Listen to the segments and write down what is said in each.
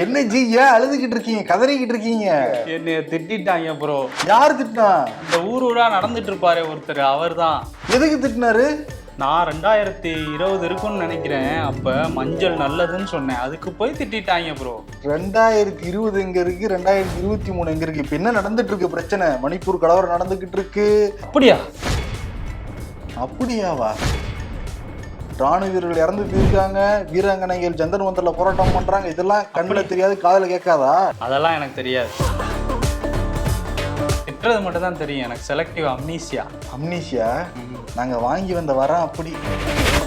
என்ன ஜி ஏன் அழுதுகிட்டு இருக்கீங்க? கதறிக்கிட்டு இருக்கீங்க? என்னைய திட்டிட்டாங்க ப்ரோ யார் திட்டினா? இந்த ஊர் ஊரா நடந்துட்டு இருப்பாரு ஒருத்தர் அவர்தான். எதுக்கு திட்டினாரு? நான் ரெண்டாயிரத்தி இருபது இருக்கும்னு நினைக்கிறேன். அப்ப மஞ்சள் நல்லதுன்னு சொன்னேன். அதுக்கு போய் திட்டிட்டாங்க ப்ரோ ரெண்டாயிரத்தி இருபது எங்க இருக்கு? ரெண்டாயிரத்தி இருபத்தி மூணு எங்க இருக்கு? இப்ப என்ன நடந்துட்டு இருக்கு பிரச்சனை? மணிப்பூர் கலவரம் நடந்துகிட்டு இருக்கு. அப்படியா? அப்படியாவா? ராணுவ வீரர்கள் இறந்து போயிருக்காங்க. வீராங்கனைகள் ஜந்தர் மந்தர்ல போராட்டம் பண்றாங்க. இதெல்லாம் கண்ணுல தெரியாது காதுல கேட்காதா? அதெல்லாம் எனக்கு தெரியாது. திட்டுறது மட்டும் தான் தெரியும். எனக்கு செலக்டிவ் அம்னீசியா அம்னீஷியா நாங்க வாங்கி வந்த வரம் அப்படி.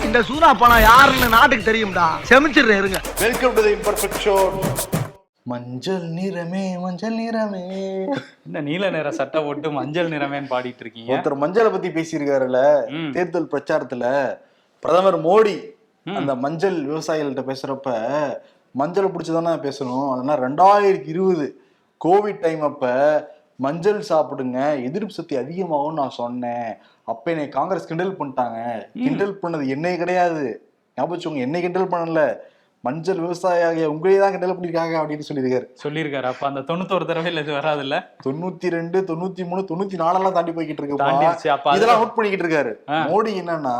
இந்த சூனா பணம் யாருன்னு நாட்டுக்கு தெரியும்டா. செமிச்சிடுறேன் இருங்க. Welcome to the imperfect show மஞ்சள் நிறமே மஞ்சள் நிறமே. இந்த நீல நிற சட்டை போட்டு மஞ்சள் நிறமேன்னு பாடிட்டு இருக்கீங்க? ஒருத்தர் மஞ்சளை பத்தி பேசியிருக்காருல்ல. தேர்தல் பிரச்சாரத்துல. பிரதமர் மோடி அந்த மஞ்சள் விவசாயிகள்கிட்ட பேசுறப்ப மஞ்சள் பிடிச்சதானே பேசணும். அதனால ரெண்டாயிரத்தி இருபது கோவிட் டைம் அப்ப மஞ்சள் சாப்பிடுங்க எதிர்ப்பு சக்தி அதிகமாகும்னு நான் சொன்னேன். அப்ப என்னை காங்கிரஸ் கிண்டல் பண்ணிட்டாங்க. கிண்டல் பண்ணது என்னை கிடையாது. ஞாபகம் என்னை கிண்டல் பண்ணல. மஞ்சள் விவசாயியாக உங்களே தான் கிண்டல் பண்ணிருக்காங்க அப்படின்னு சொல்லியிருக்காரு. சொல்லியிருக்காரு. அப்ப அந்த தொண்ணூத்தொரு தடவையில் இது வராதுல்ல? தொண்ணூத்தி ரெண்டு தொண்ணூத்தி மூணு தொண்ணூத்தி நாலெல்லாம் தாண்டி போய்கிட்டு இருக்கு இதெல்லாம் நோட் பண்ணிக்கிட்டு இருக்காரு. மோடி என்னன்னா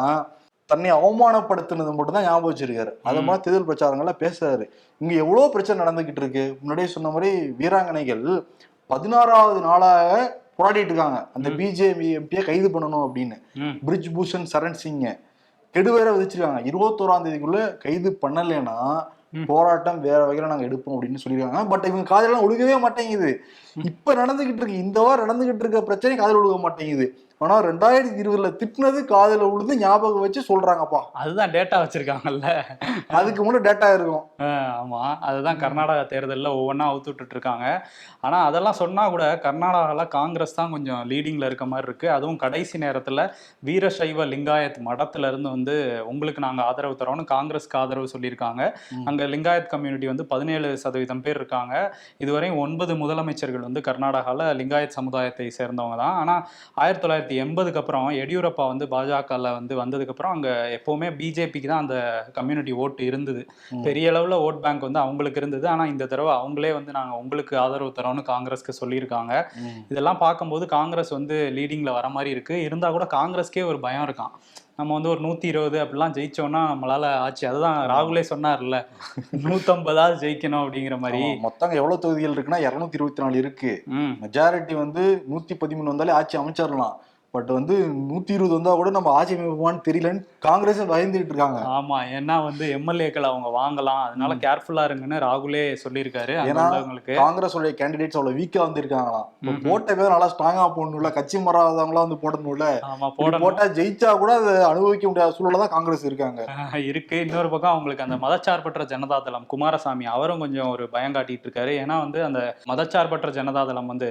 தன்னை அவமானப்படுத்தினது மட்டும் தான் ஞாபகம் வச்சிருக்காரு. அது மாதிரி தேர்தல் பிரச்சாரங்கள்ல பேசுறாரு. இங்க எவ்வளவு பிரச்சனை நடந்துகிட்டு இருக்கு? முன்னாடியே சொன்ன மாதிரி வீராங்கனைகள் பதினாறாவது நாளாக போராடிட்டு இருக்காங்க. அந்த பிஜேபி எம்பியை கைது பண்ணணும் அப்படின்னு. பிரிஜ் பூஷன் சரண் சிங்க கெடு வேற விதிச்சிருக்காங்க. இருபத்தோராம் தேதிக்குள்ள கைது பண்ணலைன்னா போராட்டம் வேற வகையில நாங்க எடுப்போம் அப்படின்னு சொல்லியிருக்காங்க. பட் இவங்க காதலாம் ஒழுகவே மாட்டேங்குது. இப்ப நடந்துகிட்டு இருக்கு. இந்த வாரம் நடந்துகிட்டு இருக்க பிரச்சனை காதல் ஒழுக மாட்டேங்குது. ஆனா ரெண்டாயிரத்தி இருபதுல திட்டினது காதல உழுது ஞாபகம் வச்சு சொல்றாங்கப்பா. அதுதான் டேட்டா வச்சிருக்காங்கல்ல. அதுக்கு முன்னாடி டேட்டா இருக்கும். ஆஹ் ஆமா. அதுதான் கர்நாடகா தேர்தலில் ஒவ்வொன்றா அவுத்து விட்டுட்டு இருக்காங்க ஆனா அதெல்லாம் சொன்னா கூட கர்நாடகாவில் காங்கிரஸ் தான் கொஞ்சம் லீடிங்ல இருக்க மாதிரி இருக்கு. அதுவும் கடைசி நேரத்துல வீரசைவ லிங்காயத் மடத்துல இருந்து வந்து உங்களுக்கு நாங்க ஆதரவு தரோம்னு காங்கிரஸ்க்கு ஆதரவு சொல்லியிருக்காங்க. அங்க லிங்காயத் கம்யூனிட்டி வந்து பதினேழு சதவீதம் பேர் இருக்காங்க. இதுவரை ஒன்பது முதலமைச்சர்கள் வந்து கர்நாடகாவில் லிங்காயத் சமுதாயத்தை சேர்ந்தவங்க தான். ஆனா ஆயிரத்தி தொள்ளாயிரத்தி எண்பதுக்கு அப்புறம் எடியூரப்பா வந்து பாஜகவில் வந்து வந்ததுக்கப்புறம் அங்கே எப்போவுமே பிஜேபிக்கு தான் அந்த கம்யூனிட்டி ஓட்டு இருந்தது. பெரிய அளவில் ஓட் பேங்க் வந்து அவங்களுக்கு இருந்தது. ஆனால் இந்த தடவை அவங்களே வந்து நாங்கள் உங்களுக்கு ஆதரவு தரோம்னு காங்கிரஸ்க்கு சொல்லியிருக்காங்க. இதெல்லாம் பார்க்கும்போது காங்கிரஸ் வந்து லீடிங்கில் வர மாதிரி இருக்கு. இருந்தால் கூட காங்கிரஸ்க்கே ஒரு பயம் இருக்கான் நம்ம வந்து ஒரு நூற்றி இருபது அப்படிலாம் ஜெயிச்சோம்னா நம்மளால ஆச்சு அதுதான் ராகுலே சொன்னார்ல நூற்றம்பதாவது ஜெயிக்கணும் அப்படிங்கிற மாதிரி. மொத்தம் எவ்வளவு தொகுதிகள் இருக்குன்னா இருநூத்தி இருபத்தி நாலு இருக்கு. மெஜாரிட்டி வந்து நூத்தி பதிமூணு வந்தாலே ஆட்சி அமைச்சிடலாம் பட் வந்து நூத்தி இருபது வந்தா கூட நம்ம ஆட்சி அமைப்போமான்னு தெரியலன்னு காங்கிரஸ் பயந்துகிட்டு இருக்காங்க. ஆமா ஏன்னா வந்து எம்எல்ஏக்கள் அவங்க வாங்கலாம். அதனால கேர்ஃபுல்லா இருங்கன்னு ராகுலே சொல்லியிருக்காரு. ஏன்னா காங்கிரஸ் உடைய கேண்டிடேட்ஸ் அவ்வளவு வீக்கா வந்திருக்காங்களாம். போட்ட பேர் நல்லா ஸ்ட்ராங்கா போடணும்ல கட்சி மாறாதவங்களா வந்து போடணும்ல. போட்டா ஜெயிச்சா கூட அதை அனுபவிக்க முடியாத சூழல்ல தான் காங்கிரஸ் இருக்காங்க. இருக்கு. இன்னொரு பக்கம் அவங்களுக்கு அந்த மதச்சார்பற்ற ஜனதாதளம் குமாரசாமி அவரும் கொஞ்சம் ஒரு பயம் காட்டிட்டு இருக்காரு. ஏன்னா வந்து அந்த மதச்சார்பற்ற ஜனதாதளம் வந்து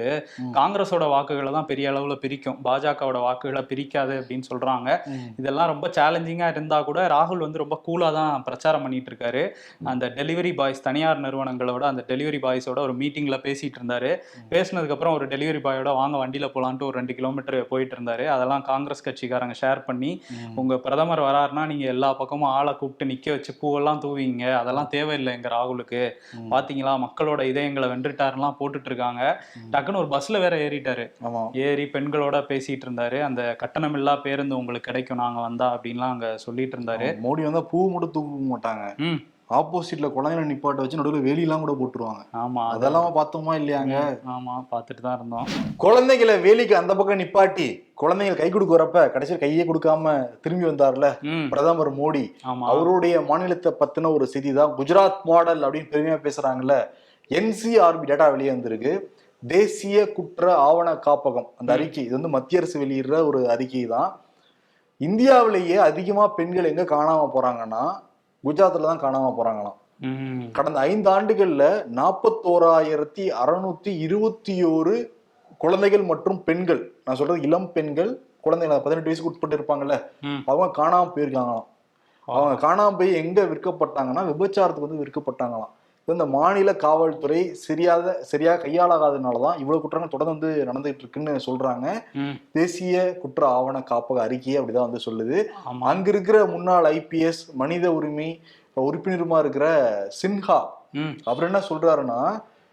காங்கிரஸோட வாக்குகளை தான் பெரிய அளவுல பிரிக்கும். பாஜகவோட வாக்குகளை பிரிக்காது அப்படின்னு சொல்றாங்க. இதெல்லாம் ரொம்ப சேலஞ்சிங்கா இருந்தா கூட ராகுல் வந்து ரொம்ப கூலா தான் பிரச்சாரம் பண்ணிட்டு இருக்காரு. அந்த டெலிவரி பாய்ஸ் தனியார் நிறுவனங்களோட அந்த டெலிவரி பாய்ஸோட ஒரு மீட்டிங்ல பேசிட்டு இருந்தாரு. பேசினதுக்கு அப்புறம் ஒரு டெலிவரி பாயோட வாங்க வண்டியில போலான்ட்டு ஒரு ரெண்டு கிலோமீட்டர் போயிட்டு இருந்தாரு. அதெல்லாம் காங்கிரஸ் கட்சிக்காரங்க ஷேர் பண்ணி உங்க பிரதமர் வராருன்னா நீங்க எல்லா பக்கமும் ஆளை கூப்பிட்டு நிக்க வச்சு பூவெல்லாம் தூவிங்க. அதெல்லாம் தேவையில்லை எங்க ராகுலுக்கு. பாத்தீங்களா? மக்களோட இதயங்களை வென்றுட்டாருலாம் போட்டுட்டு இருக்காங்க. டக்குன்னு ஒரு பஸ்ல வேற ஏறிட்டாரு. ஏறி பெண்களோட பேசிட்டு இருந்தாரு. அந்த கட்டணமில்லா பேருந்து உங்களுக்கு கிடைக்கும் நாங்க வந்தா அப்படின்லாம் அங்க சொல்லிட்டு இருந்தாரு. மோடி வந்தா பூ மட்டும் தூக்க மாட்டாங்க. ஆப்போசிட்ல குழந்தைகளை நிப்பாட்ட வச்சு நடுவில் வேலியெல்லாம் கூட போட்டுருவாங்க. ஆமா அதெல்லாம் பார்த்தோமா இல்லையாங்க? ஆமா பார்த்துட்டு தான் இருந்தோம். குழந்தைகளை வேலிக்கு அந்த பக்கம் நிப்பாட்டி குழந்தைகள் கை கொடுக்க வரப்ப கடைசியில் கையே கொடுக்காம திரும்பி வந்தார்ல பிரதமர் மோடி. அவருடைய மாநிலத்தை பத்தின ஒரு செய்தி தான் குஜராத் மாடல் அப்படின்னு பெருமையா பேசுறாங்கல்ல. என்சிஆர்பி டேட்டா வெளியே வந்திருக்கு. தேசிய குற்ற ஆவண காப்பகம். அந்த அறிக்கை. இது வந்து மத்திய அரசு வெளியிடுற ஒரு அறிக்கை தான். இந்தியாவிலேயே அதிகமா பெண்கள் எங்க காணாம போறாங்கன்னா குஜராத்ல தான் காணாம போறாங்களாம். கடந்த ஐந்து ஆண்டுகள்ல நாற்பத்தோராயிரத்தி அறுநூத்தி இருபத்தி ஓரு குழந்தைகள் மற்றும் பெண்கள் நான் சொல்றது இளம் பெண்கள் குழந்தைகள் பதினெட்டு வயசுக்கு உட்பட்டு இருப்பாங்கல்ல அவங்க காணாம போயிருக்காங்களாம். அவங்க காணாம போய் எங்க விற்கப்பட்டாங்கன்னா விபச்சாரத்துக்கு வந்து விற்கப்பட்டாங்களாம். இந்த மாநில காவல்துறை சரியாத சரியா கையாளாகாதனாலதான் இவ்வளவு குற்றங்கள் தொடர்ந்து வந்து நடந்துகிட்டு இருக்குன்னு சொல்றாங்க. தேசிய குற்ற ஆவண காப்பக அறிக்கையே அப்படிதான் வந்து சொல்லுது. அங்க இருக்கிற முன்னாள் ஐபிஎஸ் மனித உரிமை உறுப்பினருமா இருக்கிற சின்ஹா அப்புறம் என்ன சொல்றாருன்னா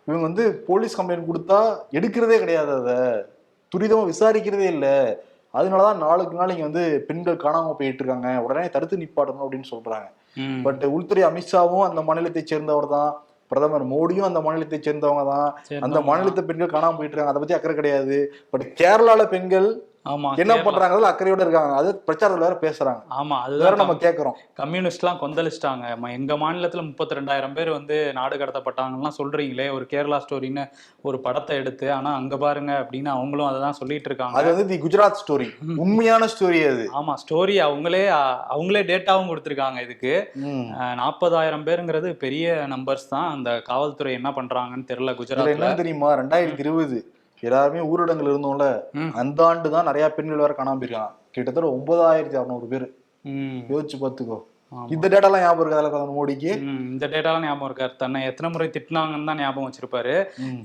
இவங்க வந்து போலீஸ் கம்ப்ளைண்ட் கொடுத்தா எடுக்கிறதே கிடையாது அதை. துரிதமா விசாரிக்கிறதே இல்லை. அதனாலதான் நாளுக்கு நாள் இங்க வந்து பெண்கள் காணாம போயிட்டு இருக்காங்க. உடனே தடுத்து நிப்பாட்டணும் அப்படின்னு சொல்றாங்க. பட் உள்துறை அமித்ஷாவும் அந்த மாநிலத்தை சேர்ந்தவர் தான் பிரதமர் மோடியும் அந்த மாநிலத்தை சேர்ந்தவங்க தான் அந்த மாநிலத்து பெண்கள் காணாம போயிட்டு இருக்காங்க. அதை பத்தி அக்கறை கிடையாது. பட் கேரளால பெண்கள் ஆமா என்ன கேரளா. பண்றாங்க அக்கறையோட இருக்காங்க. அது பிரச்சாரத்துல வேற பேசுறாங்க. ஆமா அது வேற நம்ம கேக்குறோம். கம்யூனிஸ்ட்லாம் கொந்தளிச்சிட்டாங்க. எங்க மாநிலத்துல முப்பத்தி ரெண்டாயிரம் பேர் வந்து நாடு கடத்தப்பட்டாங்கலாம் சொல்றீங்களே ஒரு கேரளா ஸ்டோரின்னு ஒரு படத்தை எடுத்து ஆனா அங்க பாருங்க அப்படின்னு அவங்களும் அதை தான் சொல்லிட்டு இருக்காங்க. அது வந்து தி குஜராத் ஸ்டோரி. உண்மையான ஸ்டோரி அது. ஆமா ஸ்டோரி அவங்களே அவங்களே டேட்டாவும் கொடுத்துருக்காங்க இதுக்கு. நாற்பதாயிரம் பேருங்கிறது பெரிய நம்பர்ஸ் தான். அந்த காவல்துறை என்ன பண்றாங்கன்னு தெரியல என்ன தெரியுமா? ரெண்டாயிரத்தி இருபது. எல்லாருமே ஊரடங்குல இருந்தோம்ல. அந்த ஆண்டு தான் நிறைய பெண்கள் வேற காணாம போயிருக்காங்க கிட்டத்தட்ட ஒன்பதாயிரத்தி அறுநூறு பேர் யோசிச்சு பாத்துக்கோ. இந்த டேட்டாலாம் ஞாபகம் இருக்கு அதில் பிரதமர் மோடிக்கு? இந்த டேட்டாலாம் ஞாபகம் இருக்காரு தன்னை எத்தனை முறை திட்டினாங்கன்னு தான் ஞாபகம் வச்சிருப்பாரு.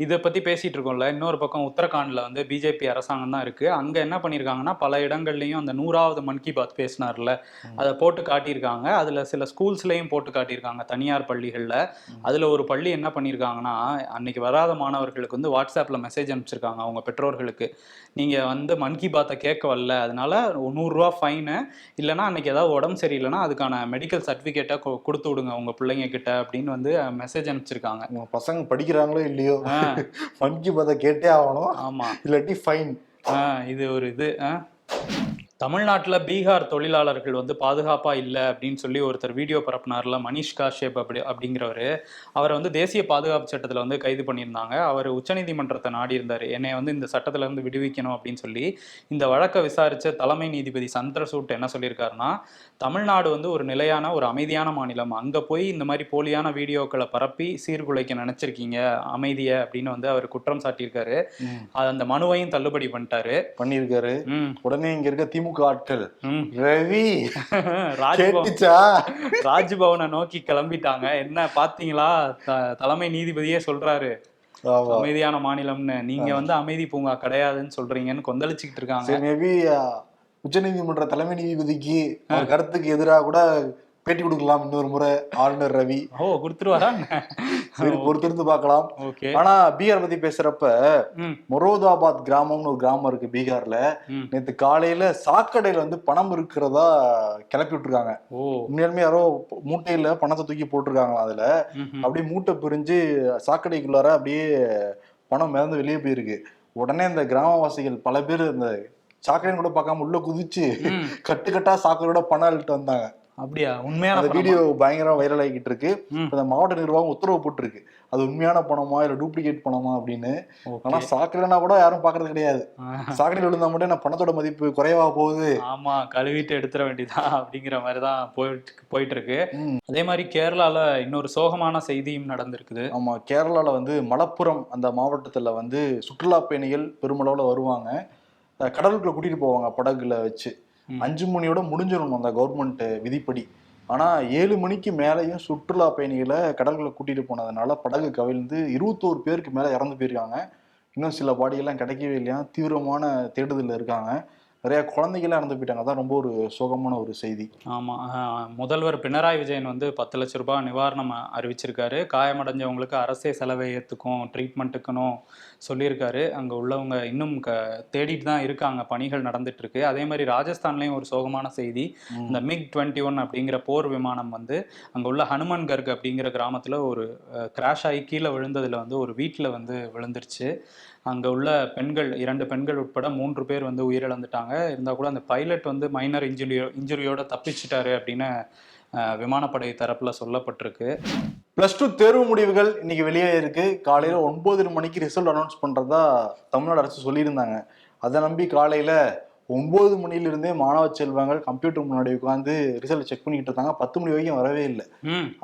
இதை பத்தி பேசிட்டு இருக்கோம்ல. இன்னொரு பக்கம் உத்தரகாண்ட்ல வந்து பிஜேபி அரசாங்கம் தான் இருக்கு. அங்க என்ன பண்ணிருக்காங்கன்னா பல இடங்கள்லயும் அந்த நூறாவது மன் கி பாத் பேசினார்ல. அதை போட்டு காட்டியிருக்காங்க. அதுல சில ஸ்கூல்ஸ்லயும் போட்டு காட்டியிருக்காங்க தனியார் பள்ளிகள்ல. அதுல ஒரு பள்ளி என்ன பண்ணியிருக்காங்கன்னா அன்னைக்கு வராத மாணவர்களுக்கு வந்து வாட்ஸ்அப்ல மெசேஜ் அனுப்பிச்சிருக்காங்க அவங்க பெற்றோர்களுக்கு. நீங்க வந்து மன் கி பாத்தை கேட்க வரல. அதனால நூறுரூவா ஃபைனு இல்லைன்னா அன்னைக்கு ஏதாவது உடம்பு சரியில்லைன்னா அதுக்கான மெடிக்கல் சர்டிஃபிகேட்டை கொடுத்து விடுங்க உங்க பிள்ளைங்க கிட்ட அப்படின்னு வந்து மெசேஜ் அனுப்பிச்சிருக்காங்க. உங்க பசங்க படிக்கிறாங்களோ இல்லையோ? ஆ, மன்கி பாத்தை கேட்டே ஆகணும். ஆமா. இல்லாட்டி ஃபைன் ஆ, இது ஒரு இது ஆ. தமிழ்நாட்டுல பீகார் தொழிலாளர்கள் வந்து பாதுகாப்பா இல்லை அப்படின்னு சொல்லி ஒருத்தர் வீடியோ பரப்புனார்ல மணிஷ் காஷ்யப் அப்படி அப்படிங்கிறவர். அவரை வந்து தேசிய பாதுகாப்பு சட்டத்துல வந்து கைது பண்ணியிருந்தாங்க. அவர் உச்சநீதிமன்றத்தை நாடி இருந்தார் என்னை வந்து இந்த சட்டத்துல இருந்து விடுவிக்கணும் அப்படின்னு சொல்லி இந்த வழக்கை விசாரிச்ச தலைமை நீதிபதி சந்திரசூட் என்ன சொல்லியிருக்காருன்னா தமிழ்நாடு வந்து ஒரு நிலையான ஒரு அமைதியான மாநிலம். அங்க போய் இந்த மாதிரி போலியான வீடியோக்களை பரப்பி சீர்குலைக்க நினைச்சிருக்கீங்க அமைதியை அப்படின்னு வந்து அவர் குற்றம் சாட்டியிருக்காரு. அந்த மனுவையும் தள்ளுபடி பண்ணிட்டாரு. பண்ணியிருக்காரு. உடனே இங்க இருக்க திமுக ஆட்கள். ம். ரவி ராஜ்பவன். ராஜ்பவனை நோக்கி கிளம்பிட்டாங்க. என்ன பாத்தீங்களா? தலைமை நீதிபதியே சொல்றாரு. அமைதியான மாநிலம்னு. நீங்க வந்து அமைதி பூங்கா கிடையாதுன்னு சொல்றீங்கன்னு கொந்தளிச்சுக்கிட்டு இருக்காங்க. மேபி உச்சநீதிமன்ற தலைமை நீதிபதிக்கு கருத்துக்கு எதிராக கூட பேட்டி கொடுக்கலாம் இன்னொரு முறை ஆளுநர் ரவி. ஓ கொடுத்துருவாரா? சரி பொறுத்திருந்து பார்க்கலாம். ஆனா பீகார் பத்தி பேசுறப்ப மொரோதாபாத் கிராமம்னு ஒரு கிராமம் இருக்கு பீகார்ல. நேத்து காலையில சாக்கடையில வந்து பணம் இருக்கிறதா கிளப்பி விட்டுருக்காங்க. உண்மையாலுமே யாரோ மூட்டையில பணத்தை தூக்கி போட்டிருக்காங்களாம் அதுல. அப்படியே மூட்டை பிரிஞ்சு சாக்கடைக்குள்ளார அப்படியே பணம் மிதந்து வெளியே போயிருக்கு. உடனே இந்த கிராமவாசிகள் பல பேர் இந்த சாக்கடைன்னு கூட பார்க்காம உள்ள குதிச்சு ம். கட்டு கட்டா சாக்கடையோட பணம் அள்ளிட்டு வந்தாங்க. அப்படியா உண்மையான அந்த? வீடியோ பயங்கரம் வைரல் ஆகிட்டு இருக்கு இந்த மாவட்ட நிர்வாகம் உத்தரவு போட்டிருக்கு அது உண்மையான பணமா இல்ல டூப்ளிகேட் பணமா அப்படின்னு. ஆனா சாக்கடைனா கூட யாரும் பாக்குறது கிடையாது. சாக்கடையில் விழுந்தா மட்டும் என்ன பணத்தோட மதிப்பு குறைவா போகுது ஆமா கழுவிட்டு எடுத்துட வேண்டியதான் அப்படிங்கிற மாதிரி தான் போயிட்டு போயிட்டு இருக்கு. அதே மாதிரி கேரளால இன்னொரு சோகமான செய்தியும் நடந்திருக்குது ஆமா கேரளால வந்து மலப்புரம் அந்த மாவட்டத்துல வந்து சுற்றுலா பயணிகள் பெருமளவுல வருவாங்க கடலுக்குள்ள கூட்டிட்டு போவாங்க படகுல வச்சு. அஞ்சு மணியோட முடிஞ்சிடணும் அந்த கவர்மெண்ட் விதிப்படி. ஆனா ஏழு மணிக்கு மேலேயும் சுற்றுலா பயணிகளை கடல்களை கூட்டிட்டு போனதுனால படகு கவிழ்ந்து இருபத்தோரு பேருக்கு மேல இறந்து போயிருக்காங்க. இன்னும் சில பாடியெல்லாம் கிடைக்கவே இல்லையா? தீவிரமான தேடுதலில் இருக்காங்க. நிறைய குழந்தைகள்லாம் இறந்து போயிட்டாங்க. அதான் ரொம்ப ஒரு சோகமான ஒரு செய்தி. ஆமா. ஆஹ் முதல்வர் பினராயி விஜயன் வந்து பத்து லட்ச ரூபாய் நிவாரணம் அறிவிச்சிருக்காரு. காயமடைஞ்சவங்களுக்கு அரசே செலவை ஏத்துக்கும் ட்ரீட்மெண்ட்டுக்குன்னு சொல்லியிருக்காரு. அங்க உள்ளவங்க இன்னும் க தேடிட்டு தான் இருக்காங்க. பணிகள் நடந்துட்டு இருக்கு அதே மாதிரி ராஜஸ்தான்லயும் ஒரு சோகமான செய்தி. இந்த மிக் டுவெண்ட்டி ஒன் அப்படிங்கிற போர் விமானம் வந்து அங்க உள்ள ஹனுமன்கர்க் அப்படிங்கிற கிராமத்துல ஒரு கிராஷ் ஆகி கீழே விழுந்ததுல வந்து ஒரு வீட்டுல வந்து விழுந்துருச்சு. அங்க உள்ள பெண்கள் இரண்டு பெண்கள் உட்பட மூன்று பேர் வந்து உயிரிழந்துட்டாங்க. இருந்தா கூட அந்த பைலட் வந்து மைனர் இன்ஜுரியோ இன்ஜுரியோட தப்பிச்சிட்டாரு அப்படின்னு விமானப்படை தரப்புல சொல்லப்பட்டிருக்கு. பிளஸ் டூ தேர்வு முடிவுகள் இன்னைக்கு வெளியே இருக்கு. காலையில ஒன்பது மணிக்கு ரிசல்ட் அனௌன்ஸ் பண்றதா தமிழ்நாடு அரசு சொல்லியிருந்தாங்க. அதை நம்பி காலையில ஒன்பது மணிலிருந்தே மாணவ செல்வங்கள் கம்ப்யூட்டர் முன்னாடி உட்காந்து ரிசல்ட் செக் பண்ணிட்டு இருந்தாங்க பத்து மணி வரைக்கும் வரவே இல்லை.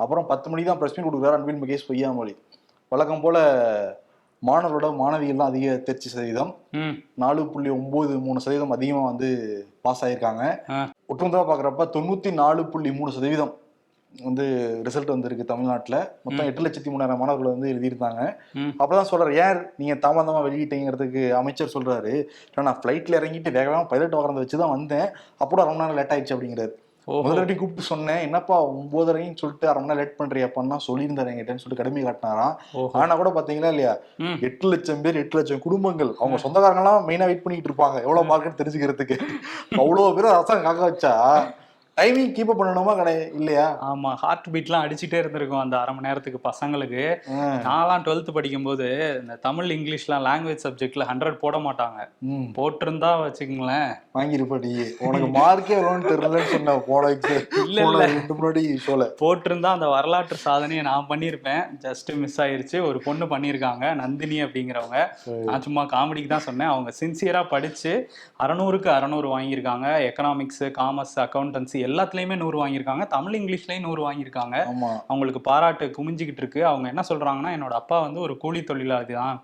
அப்புறம் பத்து மணிக்கு தான் பிரஸ் மீட் கொடுக்குறாரு அன்பின் மகேஷ் பொய்யாமொழி. வழக்கம் போல மாணவர்களோட மாணவிகள் தான் அதிக தேர்ச்சி சதவீதம். நாலு புள்ளி ஒன்பது மூணு சதவீதம் அதிகமாக வந்து பாஸ் ஆயிருக்காங்க. ஆ. ஒட்டுமொத்தமாக பார்க்குறப்ப தொண்ணூற்றி நாலு புள்ளி மூணு சதவீதம் வந்து ரிசல்ட் வந்திருக்கு தமிழ்நாட்டில். மொத்தம் எட்டு லட்சத்தி மூணாயிரம் மாணவர்கள் வந்து எழுதியிருந்தாங்க அப்பதான் சொல்றாரு ஏன் நீங்க தாமதமா வெளியிட்டீங்கிறதுக்கு அமைச்சர் சொல்றாரு. "இல்ல, நான் ஃப்ளைட்ல இறங்கிட்டு வேகமாக பைலட் வாங்குறத வச்சு தான் வந்தேன். அப்போ ரொம்ப நேரம் லேட் ஆயிடுச்சு அப்படிங்கிறாரு. முதல் வாட்டி கூப்பிட்டு சொன்னேன். என்னப்பா ஒன்பதரைன்னு சொல்லிட்டு அரை மணி நேரம் லேட் பண்றியாப்பான்னா சொல்லியிருந்தாரு என்கிட்டன்னு சொல்லிட்டு கடுமை காட்டினாராம். ஆனா கூட பாத்தீங்களா இல்லையா. எட்டு லட்சம் பேர் எட்டு லட்சம் குடும்பங்கள். அவங்க சொந்தக்காரங்க எல்லாம் மெயினா வெயிட் பண்ணிட்டு இருப்பாங்க. எவ்வளவு மார்க்குன்னு தெரிஞ்சுக்கிறதுக்கு. அவ்வளவு பேர் அரசாங்கம் காக்க வச்சா? டைமிங் கீப் பண்ணணுமா கிடையாது இல்லையா? ஆமா ஹார்ட் பீட்லாம் அடிச்சுட்டே இருந்திருக்கும் அந்த அரை மணி நேரத்துக்கு பசங்களுக்கு. நான்லாம் டுவெல்த் படிக்கும்போது இந்த தமிழ் இங்கிலீஷ்லாம் லாங்குவேஜ் சப்ஜெக்ட்ல ஹண்ட்ரட் போட மாட்டாங்க. போட்டிருந்தா வச்சுக்கங்களேன். வாங்கிருப்ப நீ. உனக்கு மார்க்கே எவ்வளோன்னு தெரியலன்னு சொன்ன போன இல்ல, இல்ல. முன்னாடி ஷோல போட்டிருந்தா அந்த வரலாற்று சாதனையை நான் பண்ணியிருப்பேன். ஜஸ்ட் மிஸ் ஆயிருச்சு. ஒரு பொண்ணு பண்ணியிருக்காங்க நந்தினி அப்படிங்கிறவங்க. நான் சும்மா காமெடிக்கு தான் சொன்னேன். அவங்க சின்சியரா படிச்சு அறநூறுக்கு அறநூறு வாங்கியிருக்காங்க. எக்கனாமிக்ஸ் காமர்ஸ் அக்கௌண்டன்சி எல்லாத்துலயுமே நூறு வாங்கியிருக்காங்க. தமிழ் இங்கிலீஷ்லயும் நூறு வாங்கியிருக்காங்க. அவங்களுக்கு பாராட்டு குமிஞ்சிக்கிட்டு இருக்கு. அவங்க என்ன சொல்றாங்கன்னா என்னோட அப்பா வந்து ஒரு கூலி தொழிலாளி தான்.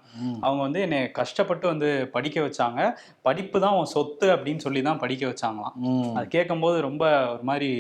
அவங்க வந்து என்னை கஷ்டப்பட்டு வந்து படிக்க வச்சாங்க. படிப்பு தான் உன் சொத்து அப்படின்னு சொல்லி தான் படிக்க வச்சாங்களாம். அது கேட்கும்போது ரொம்ப ஒரு மாதிரி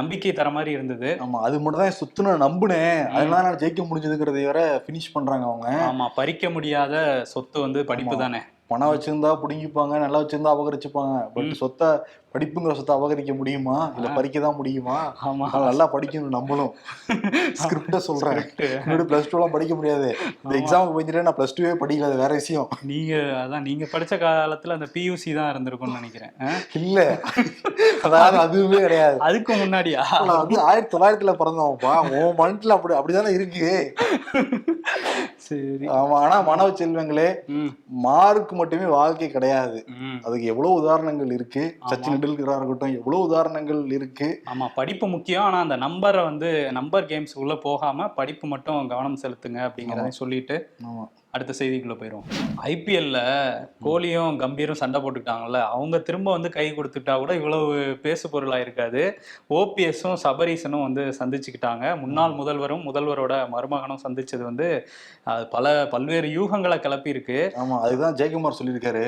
நம்பிக்கை தர மாதிரி இருந்தது. ஆமா அது மட்டும் தான் சுத்து நான் நம்பினேன். அதனால நான் ஜெயிக்க முடிஞ்சதுங்கிறத வர ஃபினிஷ் பண்றாங்க அவங்க. ஆமா பறிக்க முடியாத சொத்து வந்து படிப்பு தானே. பணம் வச்சிருந்தா புடுங்கிப்பாங்க நல்லா வச்சிருந்தா அபகரிச்சுப்பாங்க. பட் சொத்தை படிப்புங்கிற சொத்தை அபகரிக்க முடியுமா? இல்ல பறிக்க தான் முடியுமா? ஆமா. நல்லா படிக்கணும் நம்மளும். ஸ்கிரிப்ட சொல்றேன். முன்னாடி பிளஸ் டூ எல்லாம் படிக்க முடியாது. இந்த எக்ஸாமுக்கு போயிட்டு நான் பிளஸ் டூவே படிக்கல அது வேற விஷயம். நீங்க அதான் நீங்க படிச்ச காலத்துல அந்த பியூசி தான் இருந்திருக்கும்னு நினைக்கிறேன்? இல்ல. அதாவது அதுவுமே கிடையாது. அதுக்கு முன்னாடியா? வந்து ஆயிரத்தி தொள்ளாயிரத்துல பிறந்தவன்ப்பா. உன் மனசுல அப்படி அப்படிதானே இருக்கு. சரி. ஆமா ஆனா மாணவ செல்வங்களே மார்க் மட்டுமே வாழ்க்கை கிடையாது. அதுக்கு எவ்வளவு உதாரணங்கள் இருக்கு? சச்சின் டெண்டுல்கரா இருக்கட்டும் எவ்வளவு உதாரணங்கள் இருக்கு? ஆமா படிப்பு முக்கியம். ஆனா அந்த நம்பரை வந்து நம்பர் கேம்ஸ் உள்ள போகாம படிப்பு மட்டும் கவனம் செலுத்துங்க அப்படிங்கிறத சொல்லிட்டு ஆமா. அடுத்த செய்திக்குள்ள போயிரும். ஐபிஎல்ல கோலியும் கம்பீரும் சண்டை போட்டுக்கிட்டாங்கல்ல அவங்க திரும்ப வந்து கை கொடுத்துட்டா கூட இவ்வளவு பேசு பொருளா இருக்காது. ஓபிஎஸும் சபரீசனும் வந்து சந்திச்சுக்கிட்டாங்க. முன்னாள் முதல்வரும் முதல்வரோட மருமகனும் சந்திச்சது வந்து பல பல்வேறு யூகங்களை கிளப்பி இருக்கு ஆமா அதுதான் ஜெயக்குமார் சொல்லியிருக்காரு.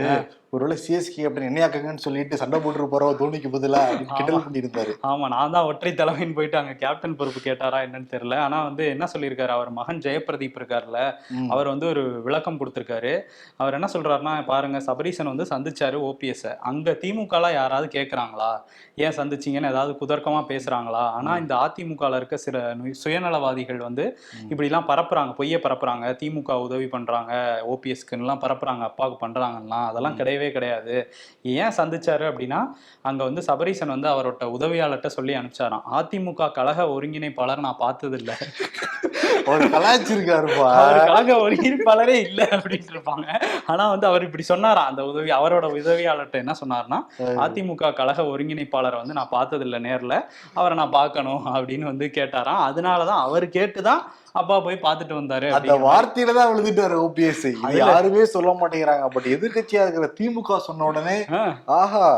ஒருவேளை சிஎஸ்கே அப்படின்னு என்னையாக்கங்கன்னு சொல்லிட்டு சண்டை போட்டு போறவ தோனிக்கு பதிலா அப்படின்னு கிண்டல் பண்ணியிருந்தாரு. ஆமா நான் தான் ஒற்றை தலைமைன்னு போயிட்டு அங்க கேப்டன் பொறுப்பு கேட்டாரா என்னன்னு தெரியல. ஆனா வந்து என்ன சொல்லியிருக்காரு? அவர் மகன் ஜெயபிரதீப் இருக்காருல்ல ம். அவர் வந்து ஒரு விளக்கம் கொடுத்திருக்காரு. அவர் என்ன சொல்றாருன்னா பாருங்க சபரீசன் வந்து சந்திச்சாரு ஓபிஎஸ் அங்க திமுகல யாராவது கேக்குறாங்களா? ஏன் சந்திச்சீங்கன்னு ஏதாவது குதர்க்கமா பேசுறாங்களா? ஆனா இந்த அதிமுகல இருக்க சில சுயநலவாதிகள் வந்து இப்படி எல்லாம் பரப்புறாங்க. பொய்ய பரப்புறாங்க. திமுக உதவி பண்றாங்க. ஓபிஎஸ்க்கு எல்லாம் பரப்புறாங்க. அப்பாவுக்கு பண்றாங்கலாம் அதெல்லாம் கிடையவே கிடையாது. ஏன் சந்திச்சாரு அப்படின்னா அங்க வந்து சபரீசன் வந்து அவரோட உதவியாளர்கிட்ட சொல்லி அனுப்பிச்சாராம். அதிமுக கழக ஒருங்கிணைப்பாளர் நான் பார்த்தது இல்ல அவர் கலாய்ச்சிருக்காருப்பா. அவர் கழக ஒருங்கிணைப்பாளரே இல்ல அப்படின்ட்டு இருப்பாங்க. ஆனா வந்து அவர் இப்படி சொன்னாராம். அந்த உதவி அவரோட உதவியாளர்கிட்ட என்ன சொன்னார்னா அதிமுக கழக ஒருங்கிணைப்பாளரை வந்து நான் பார்த்தது இல்ல நேர்ல. அவரை நான் பார்க்கணும் அப்படின்னு வந்து கேட்டாராம். அதனாலதான் அவர் கேட்டுதான் அப்பா போய் பார்த்துட்டு வந்தாரு அந்த வார்த்தையில தான் விழுந்துட்டாரு ஓபிஎஸ் யாருமே சொல்ல மாட்டேங்கிறாங்க. பட் எதிர்க்கட்சியா இருக்கிற திமுக சொன்ன உடனே ஆஹா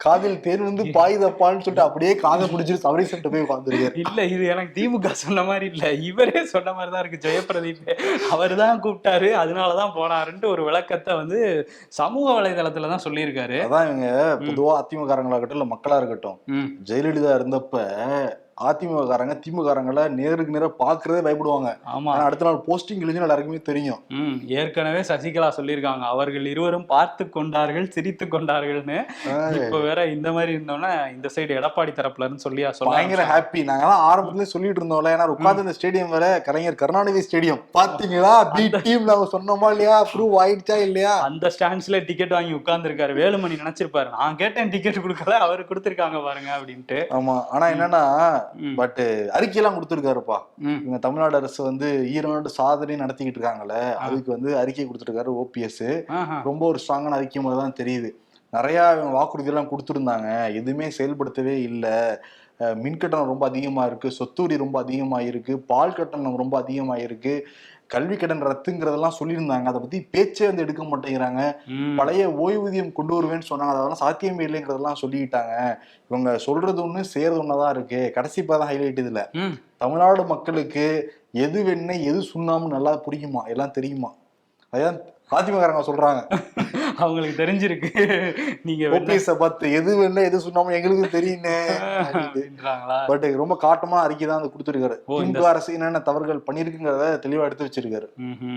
காதில் தேன் வந்து பாயுதப்பான்னு சொல்லிட்டு அப்படியே காதை பிடிச்சிட்டு சபரீசன் போய் உட்காந்துருக்காரு இல்ல இது எனக்கு திமுக சொன்ன மாதிரி இல்ல. இவரே சொன்ன மாதிரி தான் இருக்கு. ஜெயபிரதீப் அவர் தான் கூப்பிட்டாரு. அதனாலதான் போனாருன்ட்டு ஒரு விளக்கத்தை வந்து சமூக வலைதளத்துல தான் சொல்லியிருக்காரு. அதான் இவங்க பொதுவா அதிமுககாரங்களா இருக்கட்டும் இல்ல மக்களா இருக்கட்டும் ஜெயலலிதா இருந்தப்ப அதிமுக காரங்க திமுக காரங்கள நேருக்கு நேரா பாக்குறதே பயப்படுவாங்க. ஆமா. அடுத்த நாள் போஸ்டிங் எழுதி எல்லாருக்குமே தெரியும். ம் ஏற்கனவே சசிகலா சொல்லியிருக்காங்க. அவர்கள் இருவரும் பார்த்து கொண்டார்கள் சிரித்து கொண்டார்கள்னு. இப்ப வேற இந்த மாதிரி இருந்தோம்னா இந்த சைடு எடப்பாடி தரப்புல இருந்து சொல்லியா பயங்கர ஹாப்பி நாங்கெல்லாம் ஆரம்பத்துல சொல்லிட்டு இருந்தோம்ல. ஏன்னா உட்கார்ந்து இந்த ஸ்டேடியம் வேற கலைஞர் கருணாநிதி ஸ்டேடியம் பாத்தீங்களா? பி டீம் நாங்க சொன்னோமா இல்லையா? ப்ரூவ் ஆயிடுச்சா இல்லையா? அந்த ஸ்டாண்ட்ஸ்ல டிக்கெட் வாங்கி உட்கார்ந்துருக்காரு. வேலுமணி நினைச்சிருப்பாரு. நான் கேட்டேன் டிக்கெட் கொடுக்கல அவரு கொடுத்துருக்காங்க பாருங்க அப்படின்ட்டு. ஆமா. ஆனா என்னன்னா. பட் அறிக்கையெல்லாம் கொடுத்துருக்காருப்பா. இவங்க தமிழ்நாடு அரசு வந்து ஈரோடு சாதனை நடத்திக்கிட்டு இருக்காங்கல்ல அதுக்கு வந்து அறிக்கை கொடுத்துருக்காரு ஓபிஎஸ். ரொம்ப ஒரு ஸ்ட்ராங்கான அறிக்கை மாதிரி தான் தெரியுது. நிறைய இவங்க வாக்குறுதி எல்லாம் கொடுத்துருந்தாங்க. எதுவுமே செயல்படுத்தவே இல்லை. மின் கட்டணம் ரொம்ப அதிகமா இருக்கு. சொத்து வரி ரொம்ப அதிகமா இருக்கு பால் கட்டணம் ரொம்ப அதிகமா இருக்கு கல்வி கடன் ரத்துங்கிறதெல்லாம் சொல்லியிருந்தாங்க. அதை பத்தி பேச்சே வந்து எடுக்க மாட்டேங்கிறாங்க. பழைய ஓய்வூதியம் கொண்டு வருவேன்னு சொன்னாங்க. அதெல்லாம் சாத்தியமே இல்லைங்கிறதெல்லாம் சொல்லிட்டாங்க. இவங்க சொல்றது ஒண்ணு செய்யறது ஒண்ணுதான் இருக்கு. கடைசி தான் ஹைலைட் இதுல. தமிழ்நாடு மக்களுக்கு எது வெண்ணெய் எது சுண்ணாம்பு நல்லா புரியுமா? எல்லாம் தெரியுமா? அதான் அதிமுககாரங்க சொல்றாங்க. அவங்களுக்கு தெரிஞ்சிருக்கு. நீங்க ஓபிஎஸ் பார்த்து எது வெண்ணெய் எது சுண்ணாம்பு எங்களுக்கு தெரியுமே பட் ரொம்ப காட்டமான அறிக்கை தான் வந்து கொடுத்துருக்காரு. இந்த- திமுக அரசு என்னென்ன தவறுகள் பண்ணிருக்குங்கிறத தெளிவா எடுத்து வச்சிருக்காரு.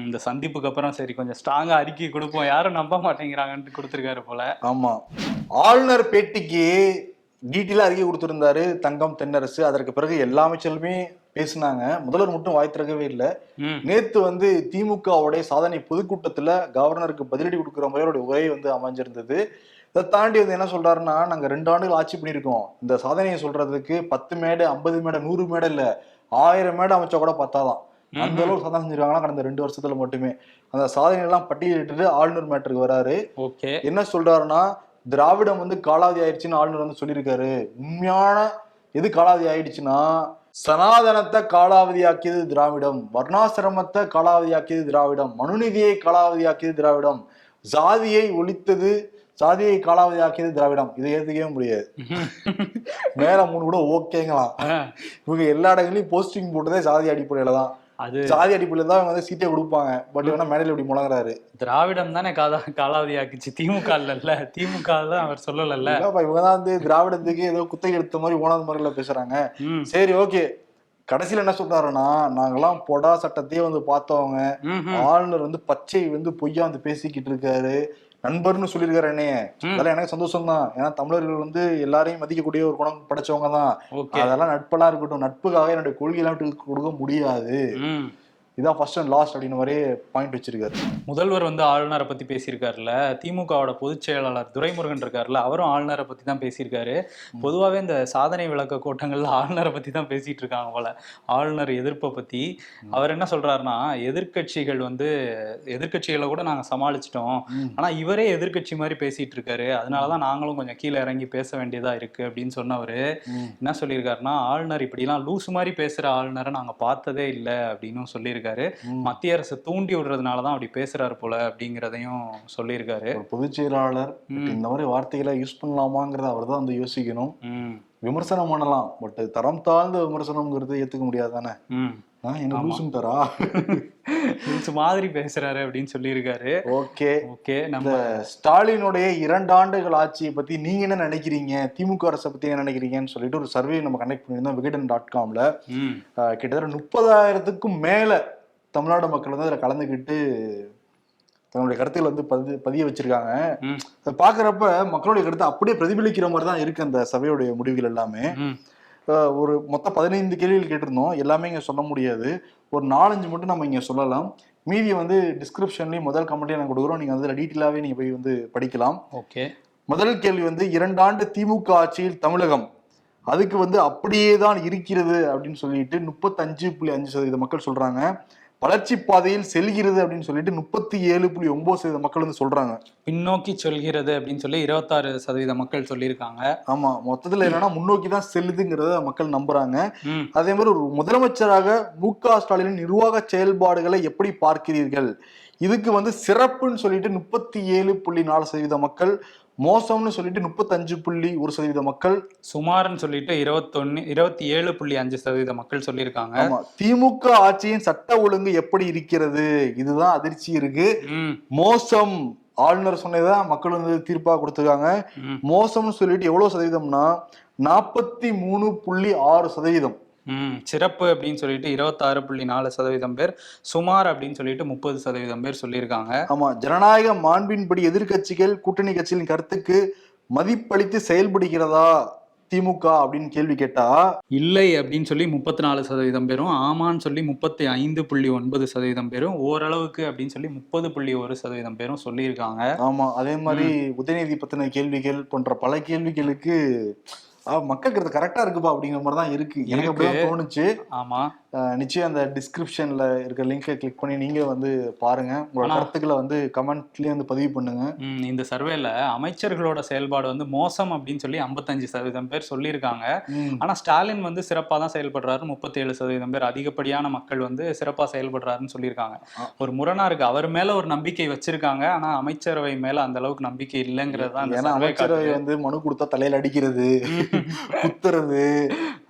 இந்த சந்திப்புக்கு அப்புறம் சரி கொஞ்சம் ஸ்ட்ராங்கா அறிக்கை கொடுப்போம். யாரும் நம்ப மாட்டேங்கிறாங்கன்ட்டு கொடுத்துருக்காரு போல. ஆமா. ஆளுநர் பேட்டிக்கு டீட்டெயிலாக அறிக்கை கொடுத்திருந்தாரு தங்கம் தென்னரசு. அதற்கு பிறகு எல்லா அமைச்சர்களுமே பேசினாங்க. முதல்வர் மட்டும் வாய் திறக்கவே இல்லை. நேத்து வந்து திமுகவுடைய சாதனை பொதுக்கூட்டத்துல கவர்னருக்கு பதிலடி கொடுக்குற மாதிரி உரை வந்து அமைஞ்சிருந்தது. இதை தாண்டி வந்து என்ன சொல்றாருன்னா நாங்க ரெண்டு ஆண்டுகள் ஆட்சி பண்ணியிருக்கோம். இந்த சாதனையை சொல்றதுக்கு பத்து மேடை ஐம்பது மேடை நூறு மேடை இல்ல. ஆயிரம் மேடை அமைச்சா கூட பத்தாதான். அந்த அளவுக்கு சாதனை செஞ்சிருக்காங்கன்னா கடந்த ரெண்டு வருஷத்துல மட்டுமே. அந்த சாதனை எல்லாம் பட்டியலிட்டு ஆளுநர் மேட்டருக்கு வராரு. என்ன சொல்றாருன்னா திராவிடம் வந்து காலாவதி ஆயிடுச்சுன்னு ஆளுநர் வந்து சொல்லியிருக்காரு. உண்மையான எது காலாவதி ஆயிடுச்சுன்னா சனாதனத்தை காலாவதியாக்கியது திராவிடம் வர்ணாசிரமத்தை காலாவதியாக்கியது திராவிடம் மனுநீதியை காலாவதியாக்கியது திராவிடம் ஜாதியை ஒழித்தது சாதியை காலாவதியாக்கியது திராவிடம். இதை ஏத்துக்கவே முடியாது. மேல மூணு கூட ஓகேங்களாம். இவங்க எல்லா இடங்களையும் போஸ்டிங் போட்டதே சாதி அடிப்படையில தான் அது சாதி அடிப்படையில தான் இவங்க வந்து சீட்டை கொடுப்பாங்க. பட் இவனா மேடையில இப்படி முழங்குறாரு. திராவிடம் தானே காதா காலாவதி ஆக்குச்சு திமுக இல்ல திமுக தான் அவர் சொல்லலல்ல. இவங்க தான் வந்து திராவிடத்துக்கு ஏதோ குத்தகை எடுத்த மாதிரி ஓனாத முறையில பேசுறாங்க. சரி ஓகே. கடைசியில என்ன சொல்றாருன்னா நாங்கெல்லாம் பொடா சட்டத்தையே வந்து பார்த்தவங்க. ஆளுநர் வந்து பச்சை வந்து பொய்யா வந்து பேசிக்கிட்டு இருக்காரு. நண்பர்னு சொல்லியிருக்காரு என்னைய. அதெல்லாம் எனக்கு சந்தோஷம் தான் ஏன்னா தமிழர்கள் வந்து எல்லாரையும் மதிக்கக்கூடிய ஒரு குணம் படைச்சவங்க தான் அதெல்லாம் நட்பெல்லாம் இருக்கட்டும். நட்புக்காக என்னுடைய கொள்கையெல்லாம் கொடுக்க முடியாது. இதான் ஃபர்ஸ்ட் அண்ட் லாஸ்ட் அப்படின்னு வரைய பாயிண்ட் வச்சிருக்காரு. முதல்வர் வந்து ஆளுநரை பத்தி பேசியிருக்காருல்ல திமுகவோட பொதுச் செயலாளர் துரைமுருகன் இருக்காருல்ல அவரும் ஆளுநரை பத்தி தான் பேசியிருக்காரு. பொதுவாகவே இந்த சாதனை விளக்க கூட்டங்கள்ல ஆளுநரை பத்தி தான் பேசிட்டு இருக்காங்க போல. ஆளுநர் எதிர்ப்பை பத்தி. அவர் என்ன சொல்றாருன்னா எதிர்க்கட்சிகள் வந்து எதிர்க்கட்சிகளை கூட நாங்க சமாளிச்சிட்டோம். ஆனா இவரே எதிர்க்கட்சி மாதிரி பேசிட்டு இருக்காரு. அதனாலதான் நாங்களும் கொஞ்சம் கீழே இறங்கி பேச வேண்டியதா இருக்கு அப்படின்னு சொன்னவரு. என்ன சொல்லியிருக்காருன்னா ஆளுநர் இப்படிலாம் லூஸ் மாதிரி பேசுற ஆளுநரை நாங்க பார்த்ததே இல்லை அப்படின்னு சொல்லியிருக்காரு. ம். மத்திய அரசு தூண்டி விடுறதுனாலதான் அப்படி பேசுறாரு போல அப்படிங்கிறதையும் சொல்லியிருக்காரு. பொதுச் செயலாளர். இந்த மாதிரி வார்த்தைகளை யூஸ் பண்ணலாமாங்கிறத அவர் தான் வந்து யோசிக்கணும். விமர்சனம் பண்ணலாம் பட் தரம் தாழ்ந்த விமர்சனம்ங்கிறது ஏத்துக்க முடியாது தானே என்ன தரா லூசு மாதிரி பேசுறாரு அப்படின்னு சொல்லியிருக்காரு. ஓகே. ஓகே நம்ம ஸ்டாலினுடைய இரண்டு ஆண்டுகள் ஆட்சியை பத்தி நீங்க என்ன நினைக்கிறீங்க? திமுக அரசை பத்தி என்ன நினைக்கிறீங்கன்னு சொல்லிட்டு ஒரு சர்வே நம்ம கனெக்ட் பண்ணியிருந்தோம் விகடன் டாட் காம்ல கிட்டத்தட்ட முப்பதாயிரத்துக்கும் மேல தமிழ்நாடு மக்கள் வந்து அதுல கலந்துக்கிட்டு தன்னுடைய கருத்துக்களை வந்து பதிவு பதிய வச்சிருக்காங்க. அதை பாக்குறப்ப மக்களுடைய கருத்து அப்படியே பிரதிபலிக்கிற மாதிரி தான் இருக்கு அந்த சபையுடைய முடிவுகள் எல்லாமே. ஒரு மொத்தம் பதினைந்து கேள்விகள் கேட்டிருந்தோம். எல்லாமே இங்க சொல்ல முடியாது. ஒரு நாலஞ்சு மட்டும் நம்ம இங்க சொல்லலாம். மீதி வந்து டிஸ்கிரிப்ஷன்லயும் முதல் கமெண்ட்லயும் நான் கொடுக்குறோம். நீங்க அதில் டீட்டெயிலாவே நீங்க போய் வந்து படிக்கலாம். ஓகே. முதல் கேள்வி வந்து இரண்டாண்டு திமுக ஆட்சியில் தமிழகம். அதுக்கு வந்து அப்படியே தான் இருக்கிறது அப்படின்னு சொல்லிட்டு முப்பத்தஞ்சு புள்ளி அஞ்சு சதவீத மக்கள் சொல்றாங்க. வளர்ச்சி பாதையில் செல்கிறது அப்படின்னு சொல்லிட்டு முப்பத்தி ஏழு புள்ளி ஒன்பது சதவீத மக்கள் வந்து சொல்றாங்க. பின்னோக்கி சொல்கிறது அப்படின்னு சொல்லி இருபத்தாறு சதவீத மக்கள் சொல்லியிருக்காங்க. ஆமா மொத்தத்துல என்னன்னா முன்னோக்கி தான் செல்லுதுங்கிறத மக்கள் நம்புறாங்க. அதே மாதிரி ஒரு முதலமைச்சராக மு க ஸ்டாலினின் நிர்வாக செயல்பாடுகளை எப்படி பார்க்கிறீர்கள்? இதுக்கு வந்து சிறப்புன்னு சொல்லிட்டு முப்பத்தி ஏழு புள்ளி நாலு சதவீத மக்கள் மோசம்னு சொல்லிட்டு முப்பத்தஞ்சு புள்ளி ஒரு சதவீத மக்கள் சுமார்னு சொல்லிட்டு இருபத்தொன்னு இருபத்தி ஏழு புள்ளி அஞ்சு சதவீத மக்கள் சொல்லியிருக்காங்க. திமுக ஆட்சியின் சட்ட ஒழுங்கு எப்படி இருக்கிறது? இதுதான் அதிர்ச்சி இருக்கு. மோசம் ஆளுநர் சொன்னதுதான் மக்கள் வந்து தீர்ப்பா கொடுத்துருக்காங்க. மோசம்னு சொல்லிட்டு எவ்வளவு சதவீதம்னா நாற்பத்தி மூணு புள்ளி ஆறு சதவீதம். ம் சிறப்பு அப்படின்னு சொல்லிட்டு இருபத்தாறு புள்ளி நாலு சதவீதம் பேர் சுமார் அப்படின்னு சொல்லிட்டு முப்பது சதவீதம் பேர் சொல்லியிருக்காங்க. ஆமா ஜனநாயக மாண்பின்படி எதிர்க்கட்சிகள் கூட்டணி கட்சிகளின் கருத்துக்கு மதிப்பளித்து செயல்படுகிறதா திமுக அப்படின்னு கேள்வி கேட்டா இல்லை அப்படின்னு சொல்லி முப்பத்தி நாலு சதவீதம் பேரும் ஆமான்னு சொல்லி முப்பத்தி ஐந்து புள்ளி ஒன்பது சதவீதம் பேரும் ஓரளவுக்கு அப்படின்னு சொல்லி முப்பது புள்ளி ஒரு சதவீதம் பேரும் சொல்லியிருக்காங்க. ஆமா அதே மாதிரி உதயநிதி பத்தின கேள்விகள் போன்ற பல கேள்விகளுக்கு ஆ, மக்கள் கருத்து கரெக்டா இருக்குப்பா அப்படிங்கிற மாதிரி தான் இருக்கு. எனக்கு அப்படிதான் தோணுச்சு. ஆமா. நிச்சயம் அந்த டிஸ்கிரிப்ஷன்ல இருக்க லிங்கை கிளிக் பண்ணி நீங்க வந்து பாருங்க உங்களோட கருத்துக்களை வந்து கமெண்ட்லயே வந்து பதிவு பண்ணுங்க இந்த சர்வேல அமைச்சர்களோட செயல்பாடு வந்து மோசம் அப்படின்னு சொல்லி ஐம்பத்தஞ்சு சதவீதம் பேர் சொல்லியிருக்காங்க ம். ஆனா ஸ்டாலின் வந்து சிறப்பா தான் செயல்படுறாரு முப்பத்தி ஏழு சதவீதம் பேர் அதிகப்படியான மக்கள் வந்து சிறப்பா செயல்படுறாருன்னு சொல்லியிருக்காங்க. ஒரு முரணா இருக்கு அவர் மேல ஒரு நம்பிக்கை வச்சிருக்காங்க ஆனா அமைச்சரவை மேல அந்த அளவுக்கு நம்பிக்கை இல்லைங்கிறது தான் ஏன்னா அமைச்சரவை. வந்து மனு கொடுத்தா தலையில அடிக்கிறது குத்துறது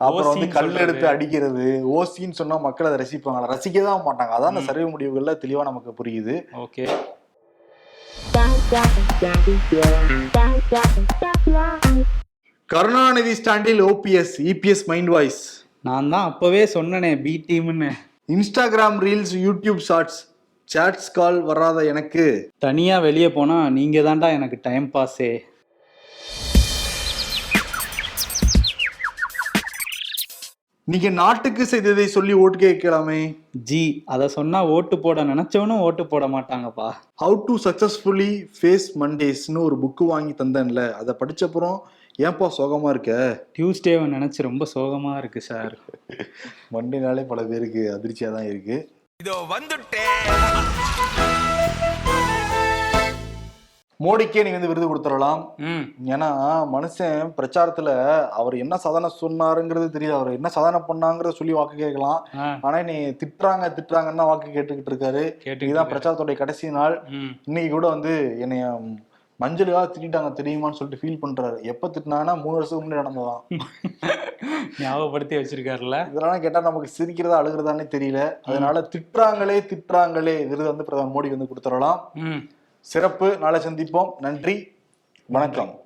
அப்புறம் வந்து கல். எடுத்து அடிக்கிறது ஓசின்னு சொன்னா மக்கள் அதை ரசிப்பாங்களா ரசிக்க தான் மாட்டாங்க. அதான் அந்த சர்வே முடிவுகள்ல தெளிவா நமக்கு புரியுது. ஓகே. கருணாநிதி ஸ்டாண்டில் ஓபிஎஸ் இபிஎஸ் மைண்ட் வாய்ஸ் நான் தான் அப்பவே சொன்னனே B டீம்னு Instagram reels YouTube shorts chats call வராத எனக்கு. தனியா வெளியே போனா நீங்க தான்டா எனக்கு டைம் பாஸே நீங்க நாட்டுக்கு செய்ததை சொல்லி ஓட்டு கேட்கலாமே. ஜி அதை சொன்னா ஓட்டு போட நினைச்சவனும் ஓட்டு போட மாட்டாங்கப்பா. ஹவு டு சக்சஸ்ஃபுல்லி ஃபேஸ் மண்டேஸ்னு ஒரு புக்கு வாங்கி தந்தேன்ல. அதை படிச்சப்புறம் ஏன்பா சோகமா இருக்க? டியூஸ்டேவை நினைச்சு ரொம்ப சோகமா இருக்கு சார் மண்டேனாலே பல பேருக்கு அதிர்ச்சியா தான் இருக்கு. இதோ வந்துட்டேன். மோடிக்கே நீங்க வந்து விருது கொடுத்துடலாம். ஏன்னா மனுஷன் பிரச்சாரத்துல அவர் என்ன சாதனை சொன்னாருங்கிறது தெரியாது. அவர் என்ன சாதனை பண்ணாங்கிறத சொல்லி வாக்கு கேட்கலாம். ஆனா நீ திட்டுறாங்க திட்டுறாங்கன்னு வாக்கு கேட்டுக்கிட்டு இருக்காரு. இதுதான். பிரச்சாரத்துடைய கடைசி நாள். இன்னைக்கு கூட வந்து என்னைய மஞ்சளுக்காக திட்டாங்க தெரியுமான்னு சொல்லிட்டு ஃபீல் பண்றாரு. எப்ப திட்டினாங்கன்னா மூணு வருஷத்துக்கு முன்னாடி நடந்ததான். ஞாபகப்படுத்தி வச்சிருக்காருல்ல? இதெல்லாம் கேட்டா நமக்கு சிரிக்கிறதா அழுகிறதானே தெரியல. அதனால திட்டுறாங்களே திட்டுறாங்களே விருது வந்து பிரதமர் மோடி வந்து கொடுத்துடலாம். சிறப்பு. நாளை சந்திப்போம். நன்றி. வணக்கம்.